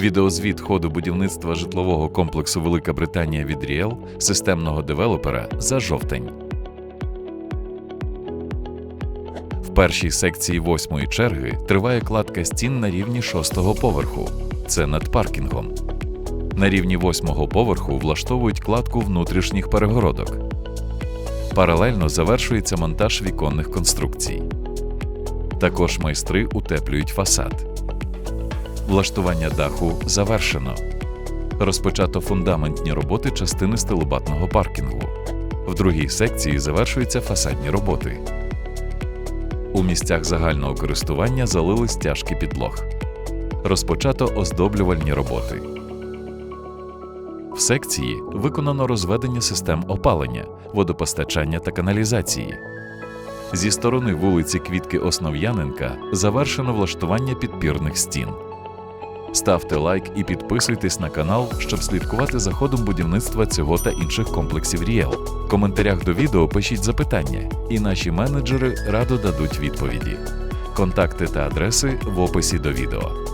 Відеозвіт ходу будівництва житлового комплексу Велика Британія від Ріел, системного девелопера за жовтень. В першій секції восьмої черги триває кладка стін на рівні шостого поверху. Це над паркінгом. На рівні восьмого поверху влаштовують кладку внутрішніх перегородок. Паралельно завершується монтаж віконних конструкцій. Також майстри утеплюють фасад. Влаштування даху завершено. Розпочато фундаментні роботи частини стилобатного паркінгу. В другій секції завершуються фасадні роботи. У місцях загального користування залили стяжки підлог. Розпочато оздоблювальні роботи. В секції виконано розведення систем опалення, водопостачання та каналізації. Зі сторони вулиці Квітки Основ'яненка завершено влаштування підпірних стін. Ставте лайк і підписуйтесь на канал, щоб слідкувати за ходом будівництва цього та інших комплексів Ріел. В коментарях до відео пишіть запитання, і наші менеджери радо дадуть відповіді. Контакти та адреси в описі до відео.